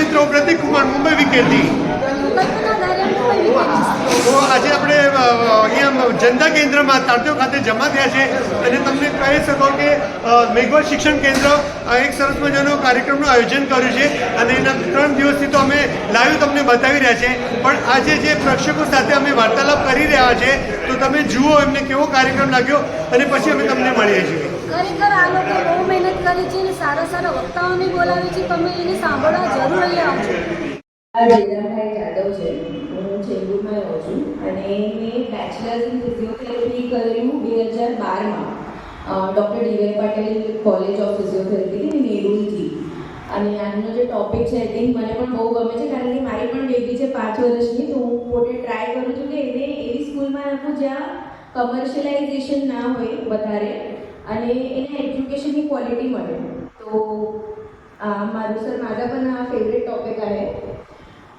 મિત્રો, પ્રતિક કુમાર મુંબઈ વિકેટ તો આજે આપણે અહીંયા જનતા કેન્દ્રમાં તારતીઓ ખાતે જમા થયા છે. અને તમને કહી શકો કે મેઘવર શિક્ષણ કેન્દ્ર એક સરસ મજાનો કાર્યક્રમનું આયોજન કર્યું છે. અને એના ત્રણ દિવસથી તો અમે લાઈવ તમને બતાવી રહ્યા છે. પણ આજે જે પ્રેક્ષકો સાથે અમે વાર્તાલાપ કરી રહ્યા છે, તો તમે જુઓ એમને કેવો કાર્યક્રમ લાગ્યો. અને પછી અમે તમને મળીએ છીએ. ખરેખર આ લોકો બહુ મહેનત કરી છે અને સારા સારા વક્તાઓને બોલાવે છે. તમે એને સાંભળવા જરૂર અહીંયા આવજો. જયરામભાઈ જાદવ છે. હું ચેમ્બુરમાં રહું છું અને મેં બેચલર્સ ઇન બે હજાર બારમાં. Doctor D Y Patel college of physiotherapy નેરુલથી અને આજનો જે ટોપિક છે આઈ મને પણ બહુ ગમે છે, કારણ કે મારી પણ બેબી છે પાંચ વર્ષની હું પોતે ટ્રાય કરું છું કે એને એવી સ્કૂલમાં નાખું જ્યાં કમર્શિયલાઇઝેશન ના હોય વધારે અને એને એજ્યુકેશનની ક્વોલિટી મળે. તો મારું સર મારા પણ આ ફેવરેટ ટોપિક આવે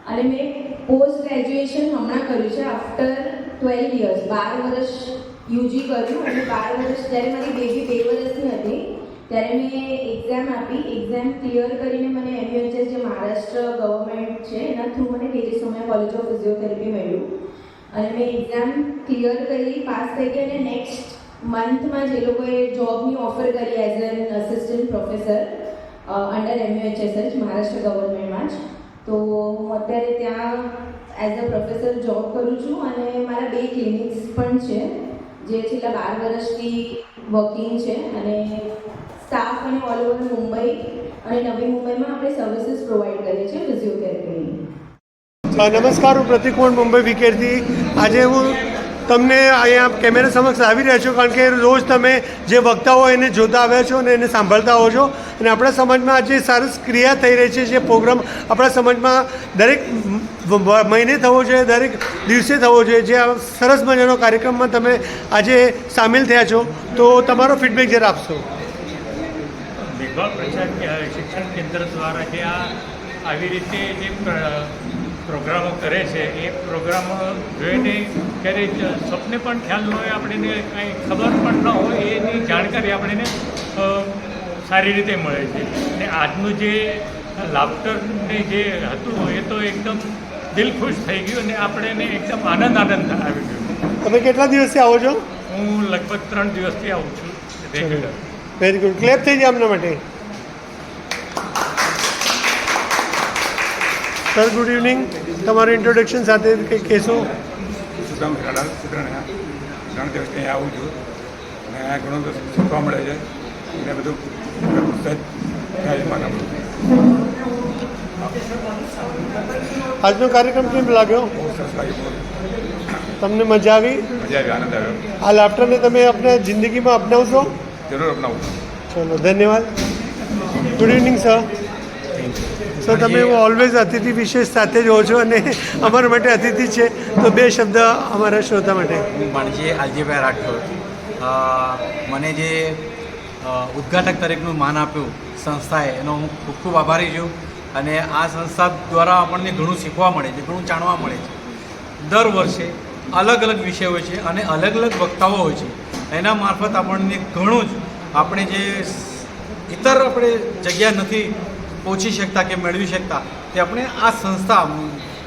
અને મેં પોસ્ટ ગ્રેજ્યુએશન હમણાં કર્યું છે આફ્ટર ટ્વેલ્વ યર્સ બાર વર્ષ યુજી કર્યું અને બાર વર્ષ જ્યારે મારી બેબી બે વર્ષની હતી, ત્યારે મેં એક્ઝામ આપી. એક્ઝામ ક્લિયર કરીને મને એમયુએચએસ જે મહારાષ્ટ્ર ગવર્મેન્ટ છે, એના થ્રુ મને Tejas Saumya college of physiotherapy મળ્યું. અને મેં એક્ઝામ ક્લિયર કરી, પાસ થઈ ગઈ અને નેક્સ્ટ મંથમાં જે લોકોએ જોબની ઓફર કરી as an assistant professor under MUHS જ, મહારાષ્ટ્ર ગવર્મેન્ટમાં જ. તો હું અત્યારે ત્યાં એઝ અ પ્રોફેસર જોબ કરું છું અને મારા બે ક્લિનિક્સ પણ છે, જે છેલ્લા બાર વર્ષથી વર્કિંગ છે અને સ્ટાફ અને ઓલ ઓવર મુંબઈ અને નવી મુંબઈમાં આપણે સર્વિસીસ પ્રોવાઈડ કરીએ છીએ ફિઝિયોથેરાપીની નમસ્કાર, હું પ્રતિક કુમાર મુંબઈ વિકેટથી આજે હું તમને અહીંયા કેમેરા સમક્ષ આવી રહ્યા છો કારણ કે રોજ તમે જે વક્તાઓ એને જોતા આવ્યા છો અને એને સાંભળતા હો છો અને આપણા સમાજમાં આજે સરસ ક્રિયા થઈ રહી છે જે પ્રોગ્રામ આપણા સમાજમાં દરેક મહિને થવો જોઈએ, દરેક દિવસે થવો જોઈએ. જે સરસ મજાનો કાર્યક્રમમાં તમે આજે સામેલ થયા છો, તો તમારો ફીડબેક જરા આપશો. શિક્ષણ કેન્દ્ર દ્વારા જે આ આવી રીતે જે પ્રોગ્રામો કરે છે એ પ્રોગ્રામો જોઈને ક્યારેય જ સ્વપ્ને પણ ખ્યાલ ન હોય આપણને કાંઈ ખબર પણ ન હોય એની જાણકારી આપણને સારી રીતે મળે છે. અને આજનું જે લાફ્ટરને જે હતું એ તો એકદમ દિલ ખુશ થઈ ગયું અને આપણને એકદમ આનંદ આનંદ આવી ગયો. તમે કેટલા દિવસથી આવો છો? હું લગભગ ત્રણ દિવસથી આવું છું. રેગ્યુલર વેરી ગુડ ક્લેપ થઈ જાય આપના માટે. સર ગુડ ઇવનિંગ તમારું ઇન્ટ્રોડક્શન સાથે કંઈક કહેશો? સુદામ સુત્રણા ત્રણ દિવસ ત્યાં આવું છું. અને ઘણું બધું શીખવા મળે છે. અને બધું આજનો કાર્યક્રમ કેમ લાગ્યું? તમને મજા આવી? મજા આવી આનંદ આવ્યો. આ લાફ્ટરને તમે આપણા જિંદગીમાં અપનાવશો? જરૂર અપનાવું. ચલો ધન્યવાદ. ગુડ ઇવનિંગ સર સર તમે ઓલવેઝ અતિથિ વિશેષ સાથે જ હો છો અને અમારા માટે અતિથિ છે. તો બે શબ્દ અમારા શ્રોતા માટે. હું માણજી આલજીભાઈ રાઠોડ મને જે ઉદ્ઘાટક તરીકેનું માન આપ્યું સંસ્થાએ એનો હું ખૂબ ખૂબ આભારી છું. અને આ સંસ્થા દ્વારા આપણને ઘણું શીખવા મળે છે ઘણું જાણવા મળે છે. દર વર્ષે અલગ અલગ વિષય હોય છે અને અલગ અલગ વક્તાઓ હોય છે. એના મારફત આપણને ઘણું જ આપણે જે ઇતર આપણે જગ્યા નથી પહોંચી શકતા કે મેળવી શકતા તે આપણે આ સંસ્થા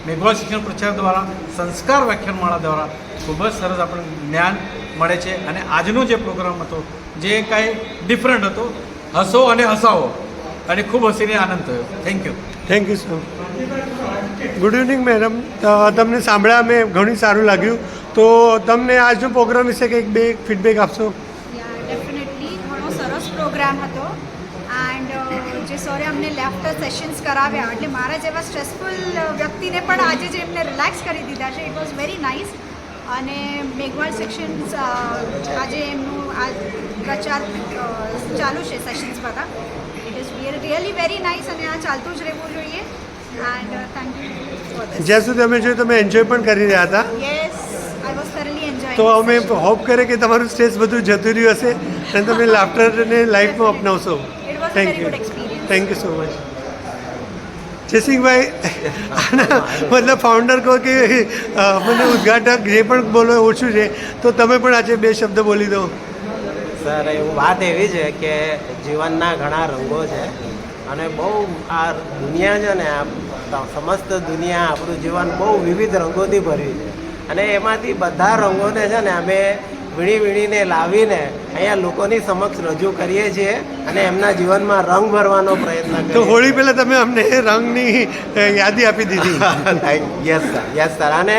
મેઘવાળ શિક્ષણ પ્રચાર દ્વારા સંસ્કાર વ્યાખ્યાનમાળા દ્વારા ખૂબ જ સરસ આપણને જ્ઞાન મળે છે અને આજનો જે પ્રોગ્રામ હતો જે કાંઈ ડિફરન્ટ હતો હસો અને હસાવો અને ખૂબ હસીને આનંદ થયો. Thank you thank you sir good evening madam તમને સાંભળ્યા મેં ઘણું સારું લાગ્યું. તો તમને આજનો પ્રોગ્રામ વિશે કંઈક બે ફીડબેક આપશો? ડેફિનેટલી ઘણો સરસ પ્રોગ્રામ હતો. સરે અમને લેફ્ટર સેશન્સ કરાવ્યા. એટલે મારા જેવા સ્ટ્રેસફુલ વ્યક્તિને પણ આજે જે એમને રિલેક્સ કરી દીધા છે. ઇટ વોઝ વેરી નાઇસ અને મેઘવાળ સેક્શન્સ આજે એમનું આ પ્રચાર ચાલુ છે સેશન્સ બધા it is really very nice અને આ ચાલતું જ રહેવું જોઈએ. એન્ડ થેન્ક યુ જ્યાં સુધી અમે જોયું તમે એન્જોય પણ કરી રહ્યા હતા. Yes I was thoroughly enjoy તો અમે હોપ કરે કે તમારું સ્ટ્રેસ બધું જતું રહ્યું હશે અને તમે લાફ્ટરને લાઈફમાં અપનાવશો. Thank you thank you so much જયસિંહભાઈ આના, મતલબ ફાઉન્ડર કહો કે મને ઉદ્ઘાટક જે પણ બોલો, ઓછું છે, તો તમે પણ આજે બે શબ્દ બોલી દો. સર એવું વાત એવી છે કે જીવનના ઘણા રંગો છે અને બહુ આ દુનિયા છે ને, આ સમસ્ત દુનિયા, આપણું જીવન બહુ વિવિધ રંગોથી ભર્યું છે. અને એમાંથી બધા રંગોને છે ને, અમે વીણી વીણીને લાવીને અહીંયા લોકોની સમક્ષ રજૂ કરીએ છીએ અને એમના જીવનમાં રંગ ભરવાનો પ્રયત્ન તો હોળી પહેલાં તમે અમને રંગની યાદી આપી દીધી. Yes sir yes sir. અને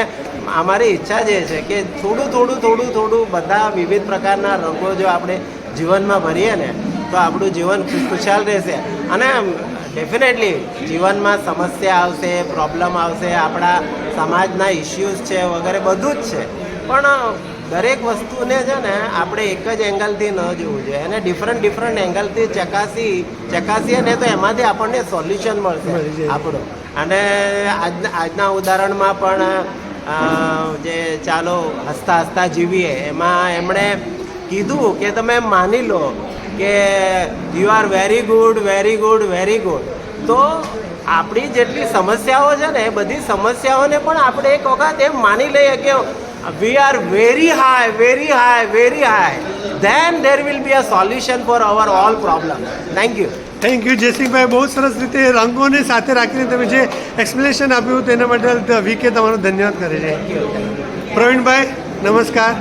અમારી ઈચ્છા જે છે કે થોડું થોડું થોડું થોડું બધા વિવિધ પ્રકારના રંગો જો આપણે જીવનમાં ભરીએ ને તો આપણું જીવન ખુશખુશાલ રહેશે. અને ડેફિનેટલી જીવનમાં સમસ્યા આવશે પ્રોબ્લેમ આવશે આપણા સમાજના ઇસ્યુઝ છે વગેરે બધું જ છે. પણ દરેક વસ્તુને છે ને આપણે એક જ એંગલથી ન જોવું જોઈએ. એને ડિફરન્ટ ડિફરન્ટ એંગલથી ચકાસી ચકાસીએ ને તો એમાંથી આપણને સોલ્યુશન મળી મળશે. આપણું. અને આજના આજના ઉદાહરણમાં પણ જે ચાલો હસતા હસતા જીવીએ એમાં એમણે કીધું કે તમે માની લો કે you are very good very good very good તો આપણી જેટલી સમસ્યાઓ છે ને એ બધી સમસ્યાઓને પણ આપણે એક વખત એમ માની લઈએ કે we are very high, very high, very high, then there will be a solution for our all problem. Thank you thank you જયસિંહભાઈ બહુ સરસ રીતે રંગોને સાથે રાખીને તમે જે એક્સપ્લેનેશન આપ્યું તેના માટે વીકે તમારો ધન્યવાદ કરે છે પ્રવીણભાઈ નમસ્કાર.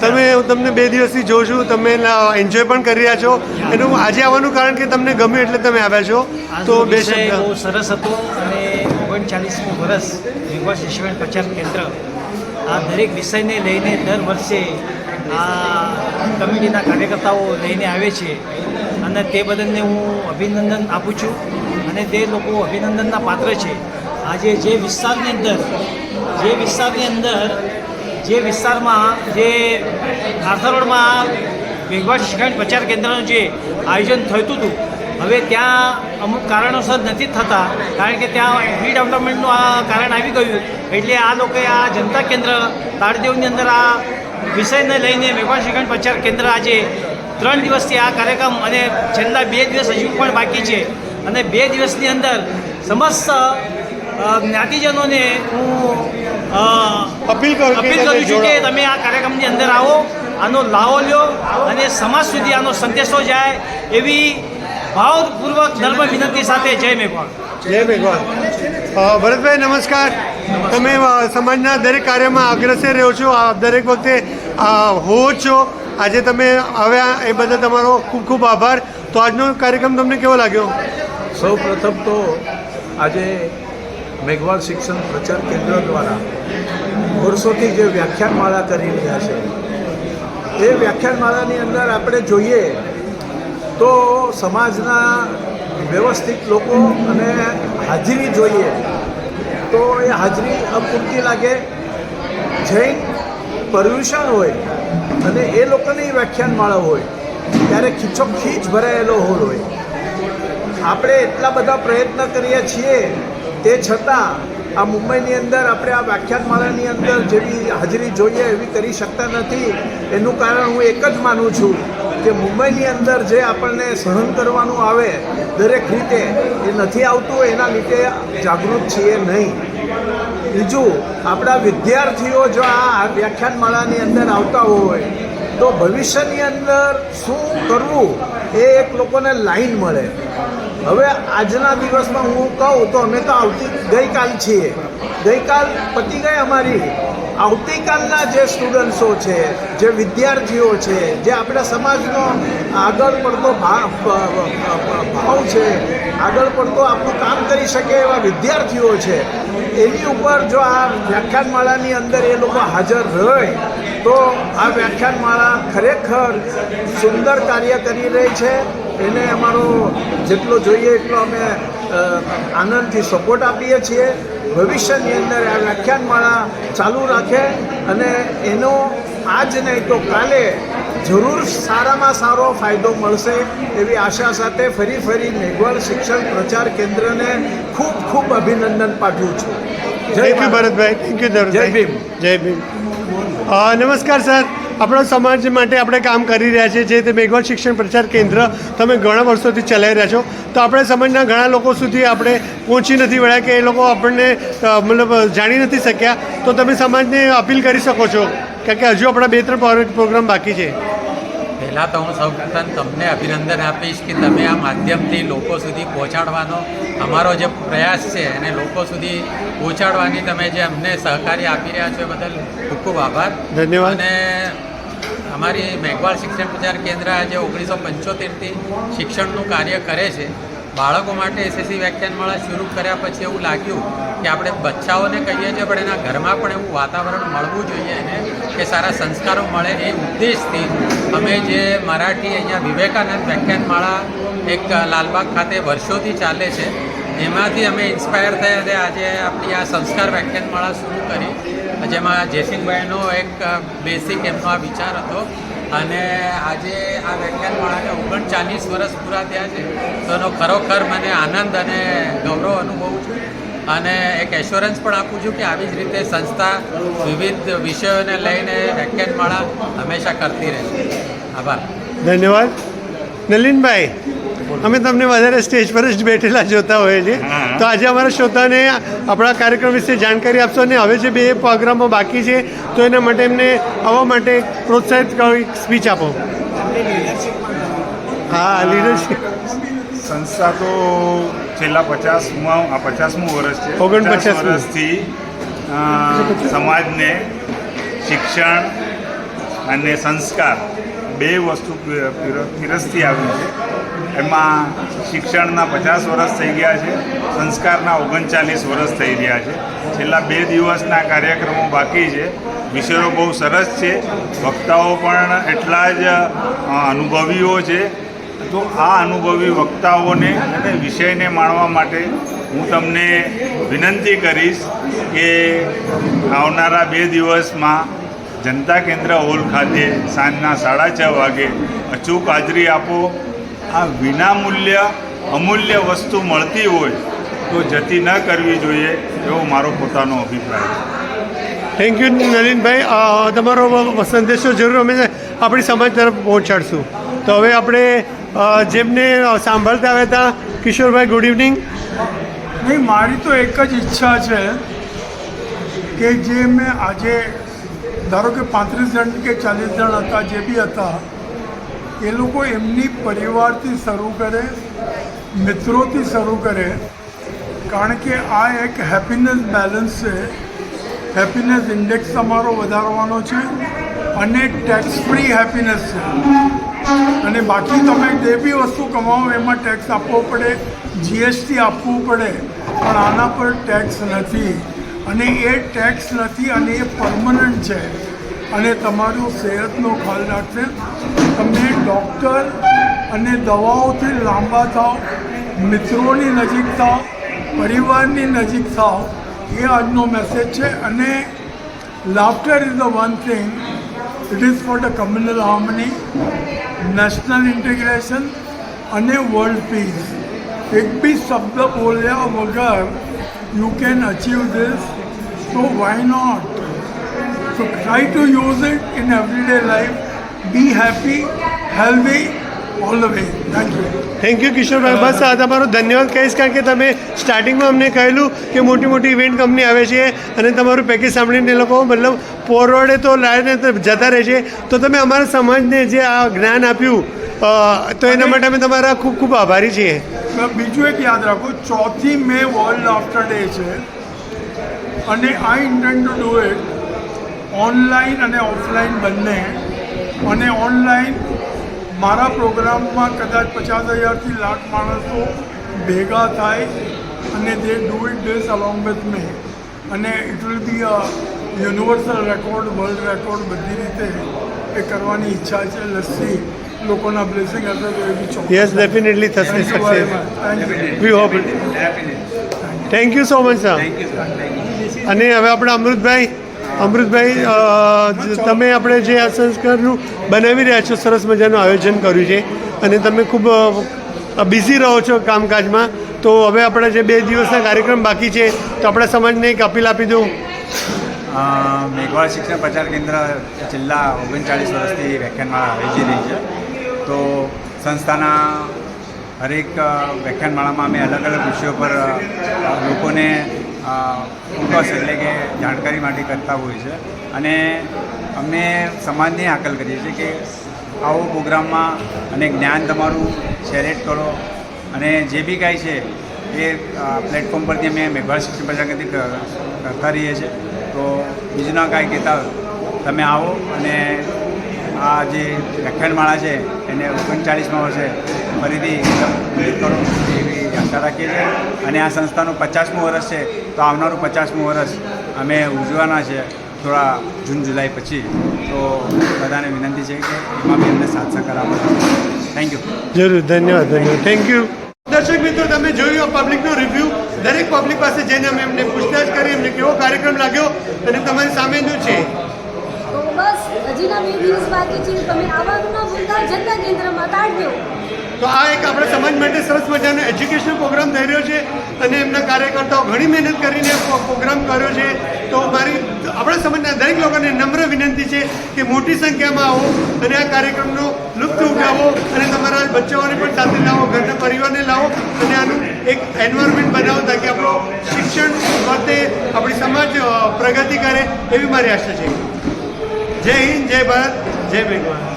તમે હું તમને બે દિવસથી જોઉં છું. તમે એન્જોય પણ કરી રહ્યા છો. એનું આજે આવવાનું કારણ કે તમને ગમ્યું એટલે તમે આવ્યા છો. તો બે બહુ શબ્દ. સરસ હતું અને ઓગણચાલીસમું વર્ષ વિકાસ શિક્ષણ પ્રચાર કેન્દ્ર. આ દરેક વિષયને લઈને દર વર્ષે આ કમિટીના કાર્યકર્તાઓ લઈને આવે છે. અને તે બદલને હું અભિનંદન આપું છું અને તે લોકો અભિનંદનના પાત્ર છે. આજે જે વિસ્તારની અંદર, જે વિસ્તારની અંદર, જે વિસ્તારમાં, જે આર્થર રોડમાં વેગવાડ શિક્ષણ પ્રચાર કેન્દ્રનું જે આયોજન થયું હતું હવે ત્યાં અમુક કારણોસર નથી થતા કારણ કે ત્યાં રીડેવલપમેન્ટનું આ કારણ આવી ગયું. એટલે આ લોકોએ આ જનતા કેન્દ્ર તાળદેવની અંદર આ વિષયને લઈને વેપાર શિક્ષણ પ્રચાર કેન્દ્ર આજે ત્રણ દિવસથી આ કાર્યક્રમ અને છેલ્લા બે દિવસ હજુ પણ બાકી છે. અને બે દિવસની અંદર સમસ્ત જ્ઞાતિજનોને હું અપીલ કરું અપીલ કરું છું કે તમે આ કાર્યક્રમની અંદર આવો આનો લાવો લ્યો અને સમાજ સુધી આનો સંદેશો જાય એવી ભાવપૂર્વક ધર્મ વિનંતી સાથે જય મેઘવાળ જય ભગવાન ભરતભાઈ નમસ્કાર. તમે સમાજના દરેક કાર્યમાં અગ્રસર રહ્યો છો. આ દરેક વખતે હો હોવો છો. આજે તમે આવ્યા એ બદલ તમારો ખૂબ ખૂબ આભાર. તો આજનો કાર્યક્રમ તમને કેવો લાગ્યો? સૌ પ્રથમ તો આજે મેઘવાલ શિક્ષણ પ્રચાર કેન્દ્ર દ્વારા વર્ષોથી જે વ્યાખ્યાનમાળા કરી રહ્યા છે એ વ્યાખ્યાનમાળાની અંદર આપણે જોઈએ તો સમાજના વ્યવસ્થિત લોકો અને હાજરી જોઈએ તો એ હાજરી અપૂરતી લાગે. જૈન પર્યુષણ હોય અને એ લોકોની વ્યાખ્યાનમાળા હોય, ત્યારે ખીચો ખીચ ભરાયેલો હોલ હોય. આપણે એટલા બધા પ્રયત્ન કરીએ છીએ, તે છતાં આ મુંબઈની અંદર આપણે આ વ્યાખ્યાનમાળાની અંદર જેવી હાજરી જોઈએ એવી કરી શકતા નથી. એનું કારણ હું એક જ માનું છું કે મુંબઈની અંદર જે આપણને સહન કરવાનું આવે દરેક રીતે, એ નથી આવતું, એના લીધે જાગૃત છીએ નહીં. બીજું, આપણા વિદ્યાર્થીઓ જો આ વ્યાખ્યાનમાળાની અંદર આવતા હોય, તો ભવિષ્યની અંદર શું કરવું એ એક લોકોને લાઈન મળે. હવે આજના દિવસમાં હું કહું તો અમે તો આવતી ગઈકાલ છીએ. ગઈકાલ પતી ગઈ અમારી. આવતીકાલના જે સ્ટુડન્ટ્સો છે, જે વિદ્યાર્થીઓ છે, જે આપણા સમાજનો આગળ પડતો ભાવ છે, આગળ પડતો આપણું કામ કરી શકે એવા વિદ્યાર્થીઓ છે, એની ઉપર જો આ વ્યાખ્યાનમાળાની અંદર એ લોકો હાજર રહે તો આ વ્યાખ્યાનમાળા ખરેખર સુંદર કાર્ય કરી રહી છે. એને અમારો જેટલો જોઈએ એટલો અમે આનંદથી સપોર્ટ આપીએ છીએ. ભવિષ્યની અંદર આ વ્યાખ્યાનમાળા ચાલુ રાખે અને એનો આજ નહીં તો કાલે જરૂર સારામાં સારો ફાયદો મળશે એવી આશા સાથે ફરી ફરી મેઘવાળ શિક્ષણ પ્રચાર કેન્દ્રને ખૂબ ખૂબ અભિનંદન પાઠવું છું. જય ભીમ ભારત. ભરતભાઈ થેન્ક યુ જય ભીમ. જય ભીમ. નમસ્કાર સર. આપણા સમાજ માટે આપણે કામ કરી રહ્યા છીએ જે તે મેઘવાળ શિક્ષણ પ્રચાર કેન્દ્ર તમે ઘણા વર્ષોથી ચલાવી રહ્યા છો. તો આપણે સમાજના ઘણા લોકો સુધી આપણે પહોંચી નથી વળ્યા કે એ લોકો આપણને મતલબ જાણી નથી શક્યા. તો તમે સમાજને અપીલ કરી શકો છો કારણ કે હજુ આપણા બે ત્રણ પ્રોગ્રામ બાકી છે. પહેલાં તો હું સૌપ્રથમ તમને અભિનંદન આપીશ કે તમે આ માધ્યમથી લોકો સુધી પહોંચાડવાનો અમારો જે પ્રયાસ છે એને લોકો સુધી પહોંચાડવાની તમે જે અમને સહકારી આપી રહ્યા છો એ બદલ ખૂબ ખૂબ આભાર. ધન્યવાદ. અને અમારી મેઘવાળ શિક્ષણ પ્રચાર કેન્દ્ર આજે ઓગણીસો પંચોતેરથી શિક્ષણનું કાર્ય કરે છે. બાળકો માટે એસએસસી વ્યાખ્યાનમાળા શરૂ કર્યા પછી એવું લાગ્યું કે આપણે બચ્ચાઓને કહીએ છીએ, પણ એના ઘરમાં પણ એવું વાતાવરણ મળવું જોઈએ એને કે સારા સંસ્કારો મળે એ ઉદ્દેશથી અમે જે મરાઠી અહીંયા વિવેકાનંદ વ્યાખ્યાનમાળા એક લાલબાગ ખાતે વર્ષોથી ચાલે છે. એમાંથી અમે ઇન્સ્પાયર થયા અને આજે આપણી આ સંસ્કાર વ્યાખ્યાનમાળા શરૂ કરી. જેમાં જયસિંહભાઈનો એક બેસિક એમનો આ વિચાર હતો. અને આજે આ વ્યાખ્યાનમાળાને ઓગણચાલીસ વર્ષ પૂરા થયા છે. તો એનો ખરોખર મને આનંદ અને ગૌરવ અનુભવું છું. અને એક એશ્યોરન્સ પણ આપું છું કે આવી જ રીતે સંસ્થા વિવિધ વિષયોને લઈને વ્યાખ્યાનમાળા હંમેશા કરતી રહેશે. આભાર. ધન્યવાદ. નલિનભાઈ અમે તમને વધારે સ્ટેજ પર જ બેઠેલા જોતા હોઈએ છીએ. તો આજે અમારા શ્રોતાને આપણા કાર્યક્રમ વિશે જાણકારી આપશો અને હવે જે બે પ્રોગ્રામો બાકી છે તો એના માટે એમને આવવા માટે પ્રોત્સાહિત કરી સ્પીચ આપો. હા લીડરશીપ સંસ્થા તો છેલ્લા પચાસમાં આ પચાસમું વર્ષ છે. ઓગણપચાસ વર્ષથી સમાજને શિક્ષણ અને સંસ્કાર બે વસ્તુ આવ્યું પીરસતી આવી છે. એમાં શિક્ષણના પચાસ વર્ષ થઈ ગયા છે, સંસ્કારના ઓગણચાલીસ વર્ષ થઈ રહ્યા છે. છેલ્લા બે દિવસના કાર્યક્રમો બાકી છે. વિષયો બહુ સરસ છે. વક્તાઓ પણ એટલા જ અનુભવીઓ છે. તો આ અનુભવી વક્તાઓને અને વિષયને માણવા માટે હું તમને વિનંતી કરીશ કે આવનારા બે દિવસમાં જનતા કેન્દ્ર હોલ ખાતે સાંજના સાડા છ વાગે અચૂક હાજરી આપો. આ વિનામૂલ્ય અમૂલ્ય વસ્તુ મળતી હોય તો જતી ન કરવી જોઈએ એવો મારો પોતાનો અભિપ્રાય છે. થેન્ક યુ નલિનભાઈ. તમારો સંદેશો જરૂર અમે આપણી સમાજ તરફ પહોંચાડશું. તો હવે આપણે જેમને સાંભળતા આવ્યા હતા કિશોરભાઈ ગુડ ઇવનિંગ નહીં મારી તો એક જ ઈચ્છા છે કે જે મેં આજે ધારો કે પાંત્રીસ જણ કે ચાલીસ જણ હતા જે બી હતા એ લોકો એમની પરિવારથી શરૂ કરે, મિત્રોથી શરૂ કરે, કારણ કે આ એક હેપીનેસ બેલેન્સ છે. હેપીનેસ ઇન્ડેક્સ તમારો વધારવાનો છે અને ટેક્સ ફ્રી હેપીનેસ છે. અને બાકી તમે જે બી વસ્તુ કમાવો એમાં ટેક્સ આપવો પડે જીએસટી આપવું પડે, પણ આના પર ટેક્સ નથી. અને એ ટેક્સ નથી અને એ પરમનન્ટ છે. અને તમારું સેહતનો ખ્યાલ રાખશે. તમે ડૉક્ટર અને દવાઓથી લાંબા થાવ મિત્રોની નજીક થાવ પરિવારની નજીક થાવ એ આજનો મેસેજ છે. અને laughter is the one thing it is for the communal harmony national integration અને વર્લ્ડ પીસ એક બી શબ્દ બોલ્યા વગર યુ કેન અચીવ ધીસ તો why not So try to use it in everyday life. Be happy, healthy, all the way. Thank you. Thank you Kishorbhai બસ આ તમારો ધન્યવાદ કહીશ કારણ કે તમે સ્ટાર્ટિંગમાં અમને કહેલું કે મોટી મોટી ઇવેન્ટ કંપની આવે છે અને તમારું પેકેજ સાંભળીને એ લોકો મતલબ ફોરવર્ડે તો લાવીને જતા રહે છે તો તમે અમારા સમાજને જે આ જ્ઞાન આપ્યું તો એના માટે અમે તમારા ખૂબ ખૂબ આભારી છીએ બીજું એક યાદ રાખો ચોથી મે વર્લ્ડ આફ્ટર ડે છે અને I intend to do it online અને ઓફલાઈન બંને. અને ઓનલાઈન મારા પ્રોગ્રામમાં કદાચ પચાસ હજારથી લાખ માણસો ભેગા થાય અને they do it days along with me અને it will be a universal record world record બધી રીતે એ કરવાની ઈચ્છા છે. લસ્સી લોકોના બ્લેસિંગ હશે તો એ બી ચોક્કસ. યસ ડેફિનેટલી થશે success. We hope thank you so much sir અને હવે આપણે અમૃતભાઈ અમૃતભાઈ તમે આપણે જે આ સંસ્કારનું બનાવી રહ્યા છો, સરસ મજાનું આયોજન કર્યું છે અને તમે ખૂબ બિઝી રહો છો કામકાજમાં, તો હવે આપણે જે બે દિવસના કાર્યક્રમ બાકી છે, તો આપણા સમાજને એક અપીલ આપી દઉં મેઘવાળ શિક્ષણ પ્રચાર કેન્દ્ર છેલ્લા ઓગણચાળીસ વર્ષથી વ્યાખ્યાનમાળા આયોજી રહી છે. તો સંસ્થાના હરેક વ્યાખ્યાનમાળામાં અમે અલગ અલગ વિષયો પર લોકોને ફોકસ એટલે કે જાણકારી માટે કરતા હોય છે. અને અમે સમાજને હાકલ કરીએ છીએ કે આવો પ્રોગ્રામમાં અને જ્ઞાન તમારું શેરેટ કરો. અને જે બી કાંઈ છે એ પ્લેટફોર્મ પરથી અમે મેઘવાળ શિક્ષણ પ્રજાગતિ કરતા રહીએ છીએ. તો બીજું ના કાંઈ કહેતા તમે આવો અને આ જે વ્યાખ્યાનમાળા છે એને ઓગણચાળીસમાં વર્ષે ફરીથી એકદમ કરો. એવી આશા રાખીએ છીએ. અને આ સંસ્થાનું પચાસમું વર્ષ છે તો આવનારું પચાસમું વર્ષ અમે ઉજવાના છે થોડા જૂન જુલાઈ પછી. તો બધાને વિનંતી છે કે એમાં બી અમને સાથ સહકાર આપો. થેન્ક યુ જરૂર ધન્યવાદ ધન્યવાદ. થેન્ક યુ દર્શક મિત્રો તમે જોયું પબ્લિકનો રિવ્યૂ દરેક પબ્લિક પાસે જઈને અમે એમને પૂછતાછ કરી એમને કેવો કાર્યક્રમ લાગ્યો અને તમારી સામે શું છે? બસ હજીના બે દિવસ બાકી છે. તમે આવવાનું ના ભૂલતા જનતા કેન્દ્રમાં કાઢજો તો આ એક આપણા સમાજ માટે સરસ મજાનો એજ્યુકેશનલ પ્રોગ્રામ થઈ રહ્યો છે અને એમના કાર્યકર્તાઓ ઘણી મહેનત કરીને પ્રોગ્રામ કર્યો છે. તો મારી, આપણા સમાજના દરેક લોકોને નમ્ર વિનંતી છે કે મોટી સંખ્યામાં આવો અને આ કાર્યક્રમનો લુપ્ત ઉઠાવો અને તમારા બચ્ચાઓને પણ સાથે લાવો, ઘરના પરિવારને લાવો અને આનું એક એન્વાયરમેન્ટ બનાવો તાકી આપણું શિક્ષણ માટે આપણી સમાજ પ્રગતિ કરે એવી મારી આશા છે. જય હિન્દ, જય ભારત, જય ભગવાન